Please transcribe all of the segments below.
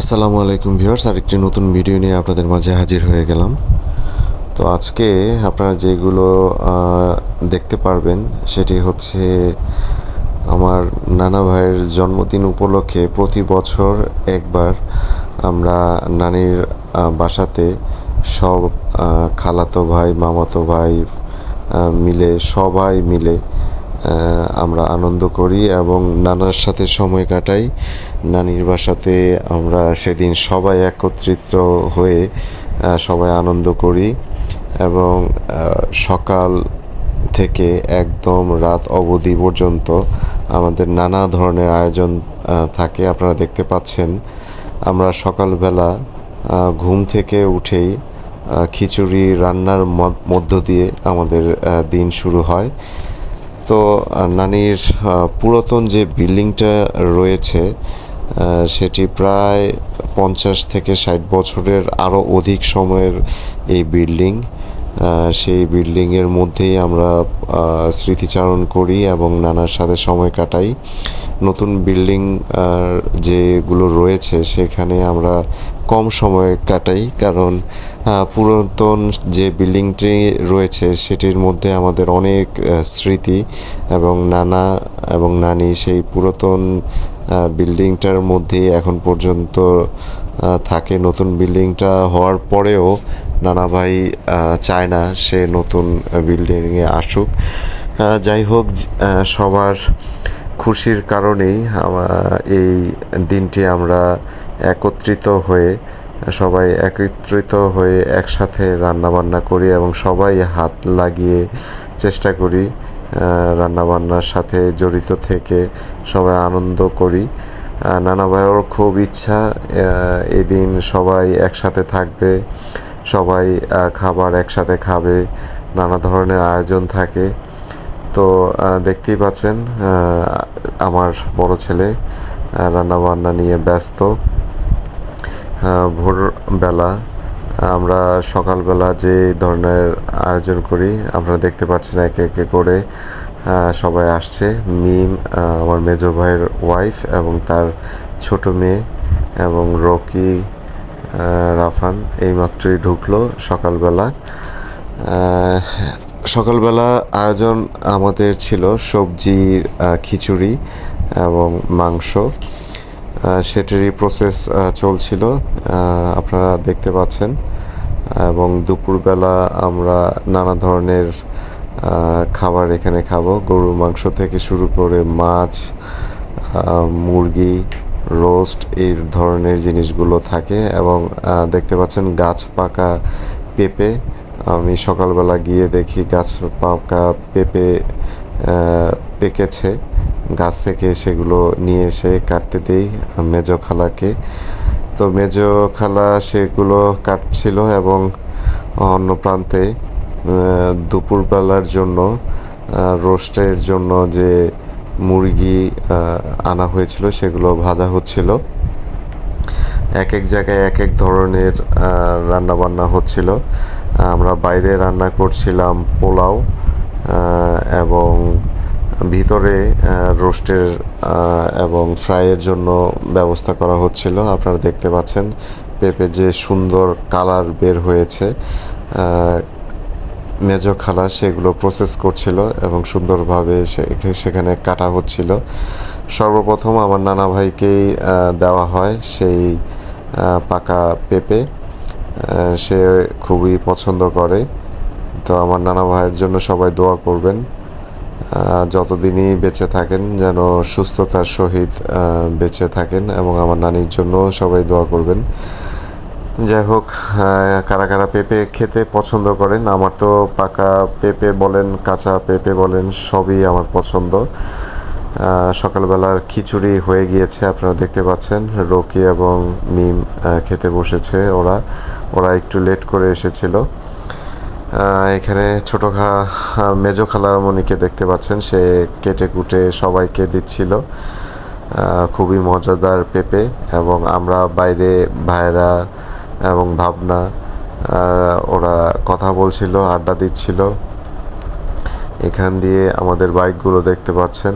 আসসালামু আলাইকুম ভিউয়ার্স, আরেকটি নতুন ভিডিও নিয়ে আপনাদের মাঝে হাজির হয়ে গেলাম। তো আজকে আপনারা যেগুলো দেখতে পারবেন, সেটি হচ্ছে আমার নানা ভাইয়ের জন্মদিন উপলক্ষে প্রতি বছর একবার আমরা নানির বাসাতে সব খালাতো ভাই, মামাতো ভাই মিলে, সবাই মিলে আমরা আনন্দ করি এবং নানার সাথে সময় কাটাই। নানির বাসাতে আমরা সেদিন সবাই একত্রিত হয়ে সবাই আনন্দ করি এবং সকাল থেকে একদম রাত অবধি পর্যন্ত আমাদের নানা ধরনের আয়োজন থাকে। আপনারা দেখতে পাচ্ছেন আমরা সকালবেলা ঘুম থেকে উঠেই খিচুড়ি রান্নার মধ্য দিয়ে আমাদের দিন শুরু হয়। তো নানির পুরাতন যে বিল্ডিংটা রয়েছে সেটি প্রায় পঞ্চাশ থেকে ষাট বছরের আরও অধিক সময়ের এই বিল্ডিং। সেই বিল্ডিংয়ের মধ্যেই আমরা স্মৃতিচারণ করি এবং নানার সাথে সময় কাটাই। নতুন বিল্ডিং যেগুলো রয়েছে, সেখানে আমরা কম সময় কাটাই কারণ পুরাতন যে বিল্ডিংটি রয়েছে, সেটির মধ্যে আমাদের অনেক স্মৃতি এবং নানা এবং নানি সেই পুরাতন বিল্ডিংটার মধ্যেই এখন পর্যন্ত থাকে নতুন বিল্ডিংটা হওয়ার পরেও নানা ভাই চায় না সে নতুন বিল্ডিংয়ে আসুক। যাই হোক সবার খুশির কারণেই এই দিনটি আমরা একত্রিত হয়ে, সবাই একত্রিত হয়ে একসাথে রান্নাবান্না করি এবং সবাই হাত লাগিয়ে চেষ্টা করি। রান্না বান্নার সাথে জড়িত থেকে সবাই আনন্দ করি। নানা ভাইয়ের খুব ইচ্ছা এদিন সবাই একসাথে থাকবে, সবাই খাবার একসাথে খাবে, নানা ধরনের আয়োজন থাকে। তো দেখতেই পাচ্ছেন আমার বড় ছেলে রান্নাবান্না নিয়ে ব্যস্ত। ভোরবেলা আমরা সকালবেলা যে ধরনের আয়োজন করি, আপনারা দেখতে পাচ্ছেন একে একে করে সবাই আসছে। মিম আমার মেজো ভাইয়ের ওয়াইফ এবং তার ছোট মেয়ে এবং রকি রাফান এইমাত্রই ঢুকলো সকালবেলা। সকালবেলা আয়োজন আমাদের ছিল সবজি খিচুড়ি এবং মাংস। সেটারই প্রসেস চলছিল। আপনারা দেখতে পাচ্ছেন। এবং দুপুরবেলা আমরা নানা ধরনের খাবার এখানে খাব। গরুর মাংস থেকে শুরু করে মাছ মুরগি রোস্ট এই ধরনের জিনিসগুলো থাকে। এবং দেখতে পাচ্ছেন গাছ পাকা পেঁপে। আমি সকালবেলা গিয়ে দেখি গাছ পাকা পেঁপে পেকেছে। গাছ থেকে সেগুলো নিয়ে এসে কাটতে দিই মেজো খালাকে। তো মেজো খালা সেগুলো কাটছিল এবং অন্য প্রান্তে দুপুরবেলার জন্য রোস্টের জন্য যে মুরগি আনা হয়েছিল সেগুলো ভাজা হচ্ছিল। এক এক জায়গায় এক এক ধরনের রান্না বান্না হচ্ছিল। আমরা বাইরে রান্না করছিলাম পোলাও এবং ভিতরে রোস্টের এবং ফ্রাইয়ের জন্য ব্যবস্থা করা হচ্ছিল। আপনারা দেখতে পাচ্ছেন পেঁপের যে সুন্দর কালার বের হয়েছে। মেজো খালা সেগুলো প্রসেস করছিল এবং সুন্দরভাবে সেখানে কাটা হচ্ছিল। সর্বপ্রথম আমার নানা ভাইকেই দেওয়া হয় সেই পাকা পেঁপে। সে খুবই পছন্দ করে। তো আমার নানা ভাইয়ের জন্য সবাই দোয়া করবেন। যতদিনই বেঁচে থাকেন, যেন সুস্থতার সহিত বেঁচে থাকেন এবং আমার নানির জন্য সবাই দোয়া করবেন। যাই হোক কারা কারা পেঁপে খেতে পছন্দ করেন, আমার তো পাকা পেঁপে বলেন, কাঁচা পেঁপে বলেন, সবই আমার পছন্দ। সকালবেলার খিচুড়ি হয়ে গিয়েছে, আপনারা দেখতে পাচ্ছেন, রকি এবং মিম খেতে বসেছে ওরা। ওরা একটু লেট করে এসেছিল। এখানে ছোট খা মেজো খালামণিকে দেখতে পাচ্ছেন। সে কেটে কুটে সবাইকে দিচ্ছিল। খুবই মজাদার পেঁপে এবং আমরা বাইরে ভাইরা এবং ভাবনা ওরা কথা বলছিল, আড্ডা দিচ্ছিল। এখান দিয়ে আমাদের বাইকগুলো দেখতে পাচ্ছেন।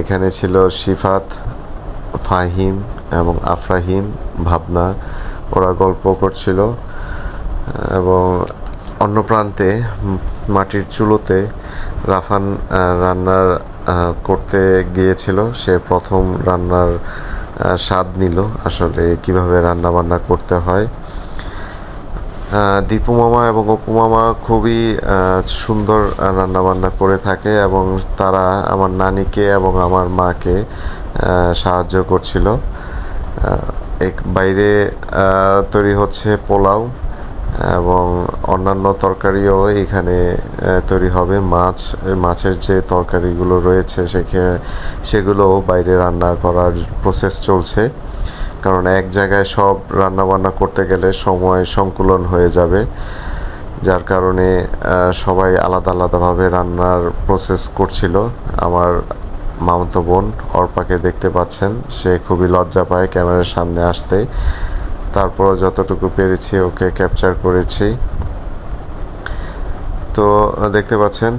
এখানে ছিল শিফাত, ফাহিম এবং আফরাহিম, ভাবনা। ওরা গল্প করছিল এবং অন্য প্রান্তে মাটির চুলোতে রাফান রান্নার করতে গিয়েছিল। সে প্রথম রান্নার স্বাদ নিল আসলে কীভাবে রান্না বান্না করতে হয়। দীপু মামা এবং অপু মামা খুবই সুন্দর রান্না বান্না করে থাকে এবং তারা আমার নানিকে এবং আমার মাকে সাহায্য করছিল। এক বাইরে তৈরি হচ্ছে পোলাও। এবং অন্যান্য তরকারিও এখানে তৈরি হবে। মাছ মাছের যে তরকারিগুলো রয়েছে সেখে, সেগুলো বাইরে রান্না করার প্রসেস চলছে। কারণ এক জায়গায় সব রান্না বান্না করতে গেলে সময় সংকুলন হয়ে যাবে। যার কারণে সবাই আলাদা আলাদাভাবে রান্নার প্রসেস করছিল। আমার মামতো বোন অর্পাকে দেখতে পাচ্ছেন। সে খুবই লজ্জা পায় ক্যামেরার সামনে আসতে। তারপর যতটুকু পেরেছি ওকে ক্যাপচার করেছি। তো দেখতে পাচ্ছেন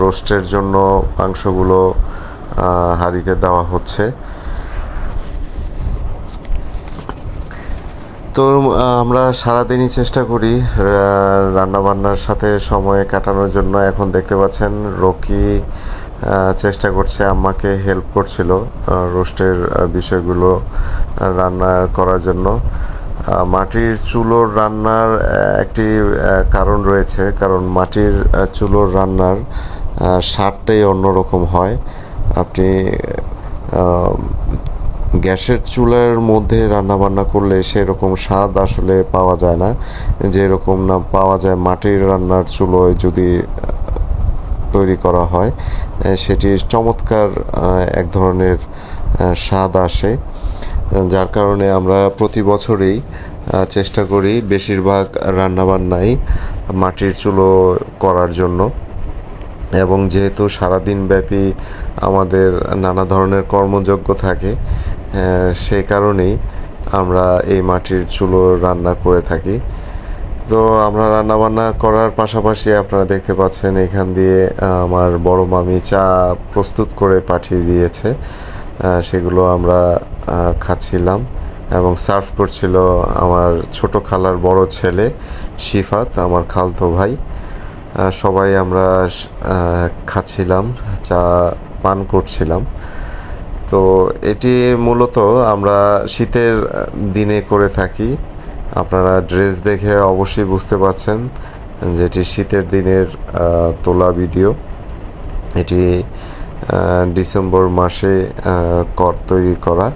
রোস্টের জন্য মাংসগুলো হাঁড়িতে দেওয়া হচ্ছে। তো আমরা সারাদিনই চেষ্টা করি রান্নাবান্নার সাথে সময় কাটানোর জন্য। এখন দেখতে পাচ্ছেন, রকি চেষ্টা করছে, আম্মাকে হেল্প করছিল রোস্টের বিষয়গুলো রান্না করার জন্য। মাটির চুলোর রান্নার একটি কারণ রয়েছে, কারণ মাটির চুলোর রান্নার স্বাদটাই অন্যরকম হয়। আপনি গ্যাসের চুলার মধ্যে রান্না বান্না করলে সেরকম স্বাদ আসলে পাওয়া যায় না। যেরকম না পাওয়া যায় মাটির রান্নার চুলোয় যদি তৈরি করা হয় আহ, সেটি চমৎকার এক ধরনের স্বাদ আসে যার কারণে আমরা প্রতি বছরই চেষ্টা করি বেশিরভাগ রান্নাবান্নাই মাটির চুলো করার জন্য। এবং যেহেতু সারাদিন ব্যাপী আমাদের নানা ধরনের কর্মযোগ্য থাকে সেই কারণেই আমরা এই মাটির চুলো রান্না করে থাকি। তো আমরা রান্না বান্না করার পাশাপাশি আপনারা দেখতে পাচ্ছেন এখান দিয়ে আমার বড় মামি চা প্রস্তুত করে পাঠিয়ে দিয়েছে। সেগুলো আমরা খাচ্ছিলাম এবং সার্ভ করছিল আমার ছোট খালার বড় ছেলে শিফাত, আমার খালতো ভাই। সবাই আমরা খাচ্ছিলাম, চা পান করছিলাম। তো এটি মূলত আমরা শীতের দিনে করে থাকি। আপনারা ড্রেস দেখে অবশ্যই বুঝতে পারছেন যে এটি শীতের দিনের তোলা ভিডিও। এটি ডিসেম্বর মাসে কর তৈরি করা।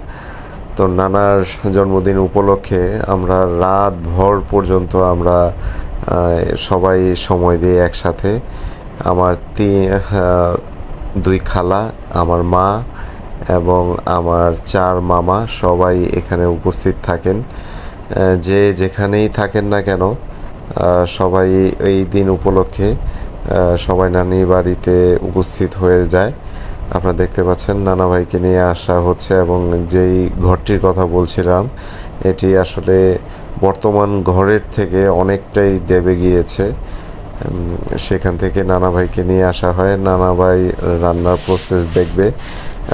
তো নানার জন্মদিন উপলক্ষে আমরা রাত ভর পর্যন্ত আমরা সবাই সময় দিয়ে একসাথে আমার তিন দুই খালা, আমার মা এবং আমার চার মামা সবাই এখানে উপস্থিত থাকেন। যে যেখানেই থাকেন না কেন সবাই এই দিন উপলক্ষে সবাই নানির বাড়িতে উপস্থিত হয়ে যায়। আপনারা দেখতে পাচ্ছেন নানা ভাইকে নিয়ে আসা হচ্ছে এবং যেই ঘরটির কথা বলছিলাম, এটি আসলে বর্তমান ঘরের থেকে অনেকটাই ডেবে গিয়েছে। সেখান থেকে নানা ভাইকে নিয়ে আসা হয়। নানা ভাই রান্নার প্রসেস দেখবে।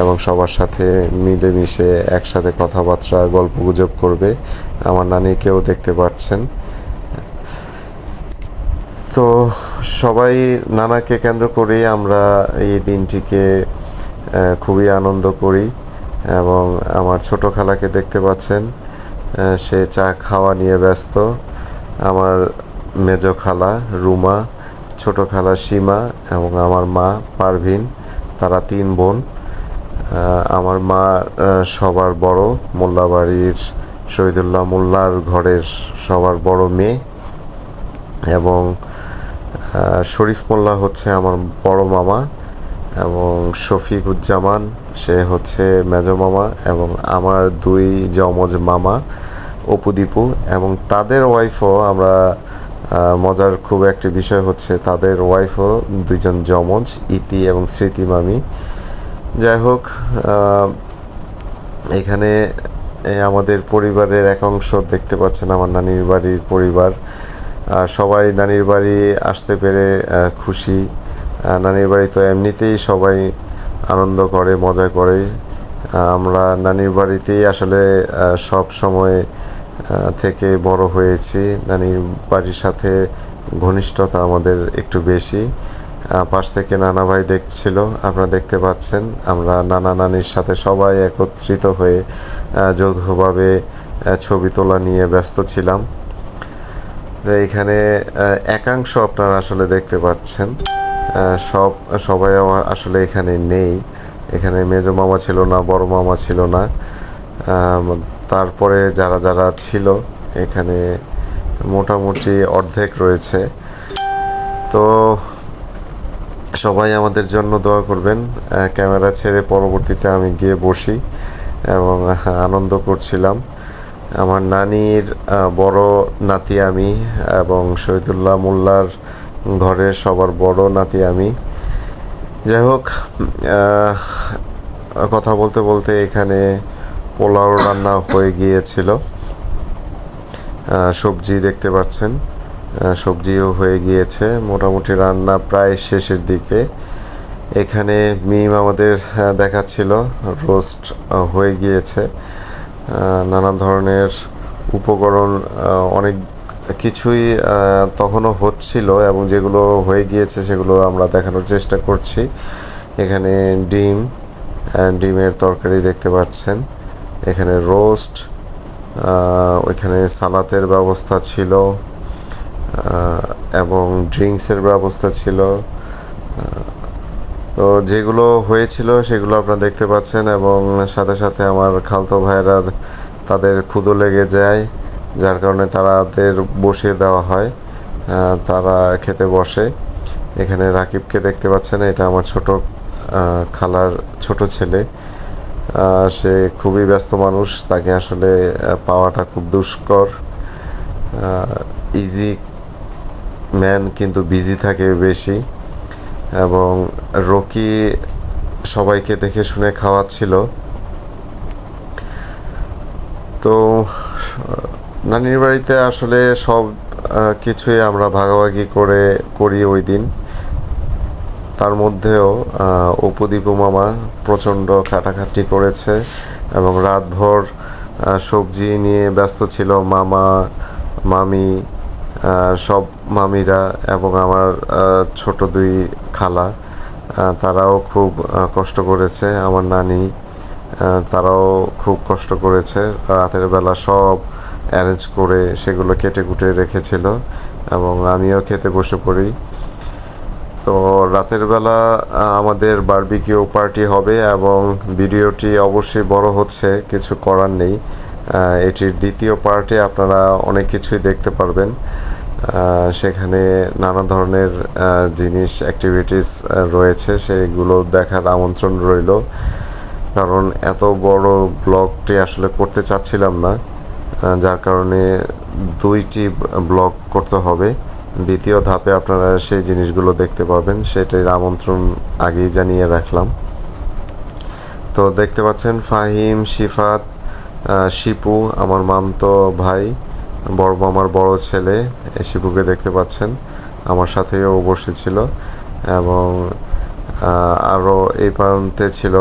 এবং সবার সাথে মিলেমিশে একসাথে কথাবার্তা, গল্পগুজব করবে। আমার নানিকেও দেখতে পাচ্ছেন তো সবাই নানাকে কেন্দ্র করেই আমরা এই দিনটিকে খুবই আনন্দ করি এবং আমার ছোট খালাকে দেখতে পাচ্ছেন। সে চা খাওয়া নিয়ে ব্যস্ত। আমার মেজ খালা রুমা, ছোট খালা সীমা এবং আমার মা পারভিন, তারা তিন বোন। আমার মা সবার বড়। মোল্লাবাড়ির শহীদুল্লাহ মোল্লার ঘরের সবার বড় মেয়ে। এবং শরীফ মোল্লা হচ্ছে আমার বড় মামা এবং শফিকুজ্জামান, সে হচ্ছে মেজ মামা এবং আমার দুই যমজ মামা অপুদীপু এবং তাদের ওয়াইফও আমরা মজার খুব একটি বিষয় হচ্ছে তাদের ওয়াইফও দুইজন যমজ, ইতি এবং স্মৃতি মামি। যাই হোক এখানে আমাদের পরিবারের এক অংশ দেখতে পাচ্ছেন, আমার নানির বাড়ির পরিবার। আর সবাই নানির বাড়ি আসতে পেরে খুশি। নানির বাড়ি তো এমনিতেই সবাই আনন্দ করে, মজা করে। আমরা নানির বাড়িতেই আসলে সব সময় থেকে বড় হয়েছি। নানির বাড়ির সাথে ঘনিষ্ঠতা আমাদের একটু বেশি। পাশ থেকে নানা ভাই দেখছিল, আপনারা দেখতে পাচ্ছেন, আমরা নানা নানির সাথে সবাই একত্রিত হয়ে যৌথভাবে ছবি তোলা নিয়ে ব্যস্ত ছিলাম। তো এখানে একাংশ আপনারা আসলে দেখতে পাচ্ছেন সব, সবাই আমার আসলে এখানে নেই। এখানে মেজো মামা ছিল না, বড় মামা ছিল না। তারপরে যারা যারা ছিল, এখানে মোটামুটি অর্ধেক রয়েছে। তো সবাই আমাদের জন্য দোয়া করবেন। ক্যামেরা ছেড়ে পরবর্তীতে আমি গিয়ে বসি এবং আনন্দ করছিলাম। আমার নানির বড় নাতি আমি এবং শহীদুল্লাহ মোল্লার ঘরের সবার বড় নাতি আমি। যাই হোক কথা বলতে বলতে এখানে পোলাও রান্না হয়ে গিয়েছিল। সবজি দেখতে পাচ্ছেন। সবজিও হয়ে গিয়েছে। মোটামুটি রান্না প্রায় শেষের দিকে। এখানে মিম আমাদের দেখাচ্ছিল। রোস্ট হয়ে গিয়েছে। নানা ধরনের উপকরণ অনেক কিছুই তখনও হচ্ছিল এবং যেগুলো হয়ে গিয়েছে সেগুলো আমরা দেখানোর চেষ্টা করছি। এখানে ডিম ডিমের তরকারি দেখতে পাচ্ছেন। এখানে রোস্ট ওইখানে সালাতের ব্যবস্থা ছিল। এবং ড্রিঙ্কসের ব্যবস্থা ছিল। তো যেগুলো হয়েছিল সেগুলো আপনারা দেখতে পাচ্ছেন এবং সাথে সাথে আমার খালতো ভাইরা তাদের ক্ষুদো লেগে যায়, যার কারণে তাদের বসিয়ে দেওয়া হয়। তারা খেতে বসে। এখানে রাকিবকে দেখতে পাচ্ছেন, এটা আমার ছোট খালার ছোট ছেলে। সে খুবই ব্যস্ত মানুষ, তাকে আসলে পাওয়াটা খুব দুষ্কর। ইজি ম্যান কিন্তু বিজি থাকে বেশি এবং রকি সবাইকে দেখে শুনে খাওয়াচ্ছিল। তো, নানির বাড়িতে আসলে সব কিছুই আমরা ভাগাভাগি করে করি ওই দিন। তার মধ্যেও উপদীপু মামা প্রচণ্ড খাটাখাটি করেছে এবং রাতভর সবজি নিয়ে ব্যস্ত ছিল মামা, মামি সব মামিরা এবং আমার ছোট দুই খালা তারাও খুব কষ্ট করেছে। আমার নানি তারাও খুব কষ্ট করেছে। রাতের বেলা সব অ্যারেঞ্জ করে সেগুলো কেটে কুটে রেখেছিল এবং আমিও খেতে বসে পড়ি। তো রাতের বেলা আমাদের বারবিকিউ পার্টি হবে এবং ভিডিওটি অবশ্যই বড় হচ্ছে, কিছু করার নেই। এটির দ্বিতীয় পার্টে আপনারা অনেক কিছুই দেখতে পারবেন। সেখানে নানা ধরনের জিনিস অ্যাক্টিভিটিস রয়েছে। সেগুলো দেখার আমন্ত্রণ রইল। কারণ এত বড় ব্লগটি আসলে করতে চাচ্ছিলাম না। যার কারণে দুইটি ব্লগ করতে হবে। দ্বিতীয় ধাপে আপনারা সেই জিনিসগুলো দেখতে পাবেন। সেটির আমন্ত্রণ আগেই জানিয়ে রাখলাম। তো দেখতে পাচ্ছেন ফাহিম, শিফাত শিপু, আমার মামতো ভাই, বড় মামার বড় ছেলে শিপুকে দেখতে পাচ্ছেন। আমার সাথেও বসেছিল এবং আরও এই প্রান্তে ছিল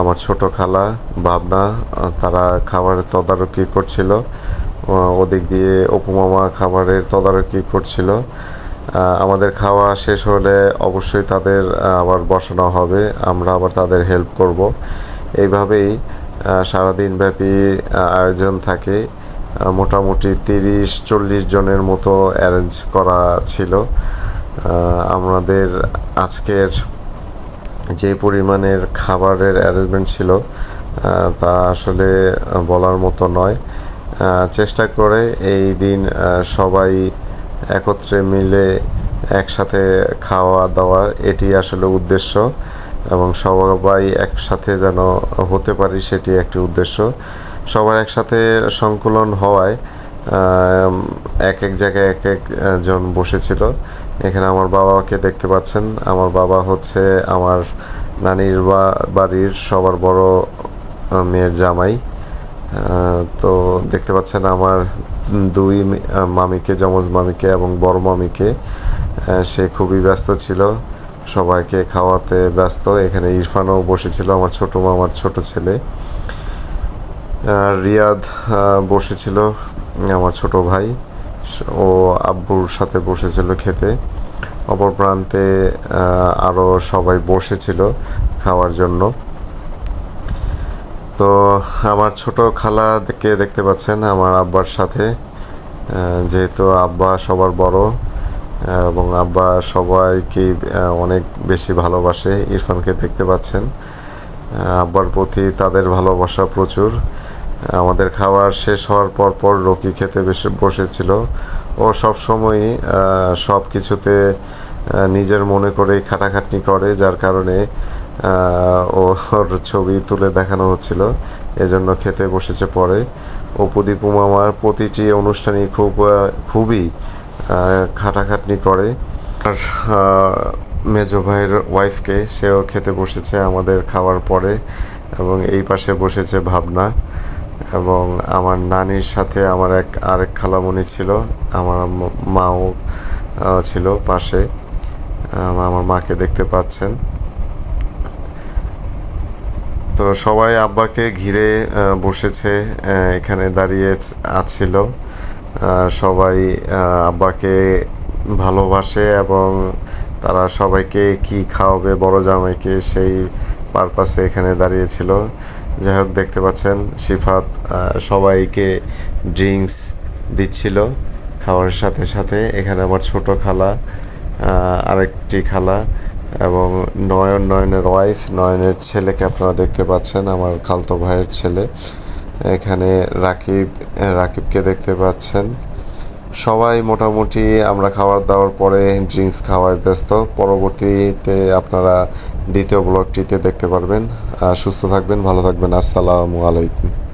আমার ছোট খালা ভাবনা তারা খাবারের তদারকি করছিল। ওদিক দিয়ে অপু মামা খাবারের তদারকি করছিল। আমাদের খাওয়া শেষ হলে অবশ্যই তাদের আবার বসানো হবে। আমরা আবার তাদের হেল্প করব। এইভাবেই আহ, সারাদিন ব্যাপী আয়োজন থাকে। মোটামুটি তিরিশ চল্লিশ জনের মতো অ্যারেঞ্জ করা ছিল। আমাদের আজকের যে পরিমাণের খাবারের অ্যারেঞ্জমেন্ট ছিল তা আসলে বলার মতো নয়। চেষ্টা করে এই দিন সবাই একত্রে মিলে একসাথে খাওয়া দাওয়া এটি আসলে উদ্দেশ্য। এবং সবাই একসাথে যেন হতে পারি সেটি একটি উদ্দেশ্য। সবার একসাথে সংকলন হওয়ায় এক এক জায়গায় এক এক আহ, জন বসেছিল। এখানে আমার বাবাকে দেখতে পাচ্ছেন। আমার বাবা হচ্ছে আমার নানির বাড়ির সবার বড় মেয়ের জামাই। তো দেখতে পাচ্ছেন আমার দুই মামিকে যমজ মামিকে এবং বড় মামিকে সে খুবই ব্যস্ত ছিল। সবাইকে খাওয়াতে ব্যস্ত। এখানে ইরফানও বসেছিল, আমার ছোট মামার ছোট ছেলে। রিয়াদ বসেছিল, আমার ছোট ভাই। ও আব্বুর সাথে বসেছিল খেতে। অপর প্রান্তে আরও সবাই বসেছিল খাওয়ার জন্য। তো আমার ছোট খালাকে দেখতে পাচ্ছেন, আমার আব্বার সাথে। যেহেতু আব্বা সবার বড় এবং আব্বা সবাইকে অনেক বেশি ভালোবাসে, ইরফানকে দেখতে পাচ্ছেন। আব্বার প্রতি তাদের ভালোবাসা প্রচুর। আমাদের খাবার শেষ হওয়ার পর পর রকি খেতে বেশি, বসেছিল। ও সবসময়ই সব কিছুতে নিজের মনে করেই খাটাখাটনি করে, যার কারণে ওর ছবি তুলে দেখানো হচ্ছিল। এজন্য খেতে বসেছে পরে। অপুদীপ মামার প্রতিটি অনুষ্ঠানই খুব খুবই খাটাখাটনি করে। আর মেজো ভাইয়ের ওয়াইফকে সেও খেতে বসেছে আমাদের খাওয়ার পরে এবং এই পাশে বসেছে ভাবনা এবং আমার নানির সাথে আমার এক, আরেক খালামণি ছিল, আমার মাও ছিল পাশে। আমার মাকে দেখতে পাচ্ছেন। তো সবাই আব্বাকে ঘিরে বসেছে এখানে দাঁড়িয়ে আছিল সবাই আব্বাকে ভালোবাসে এবং তারা সবাইকে কি খাওয়াবে বড় জামাইকে সেই পারপাসে এখানে দাঁড়িয়েছিল। যাই হোক, দেখতে পাচ্ছেন সিফাত সবাইকে ড্রিঙ্কস দিচ্ছিল খাওয়ার সাথে সাথে। এখানে আমার ছোট খালা আরেকটি খালা এবং নয়ন, নয়নের ওয়াইফ নয়নের ছেলেকে আপনারা দেখতে পাচ্ছেন, আমার খালতো ভাইয়ের ছেলে। এখানে রাকিব রাকিবকে দেখতে পাচ্ছেন। সবাই মোটামুটি আমরা খাবার দাওয়ার পরে ড্রিঙ্কস খাওয়ায় ব্যস্ত। পরবর্তীতে আপনারা দ্বিতীয় ব্লগটিতে দেখতে পারবেন। সুস্থ থাকবেন, ভালো থাকবেন। আসসালামু আলাইকুম।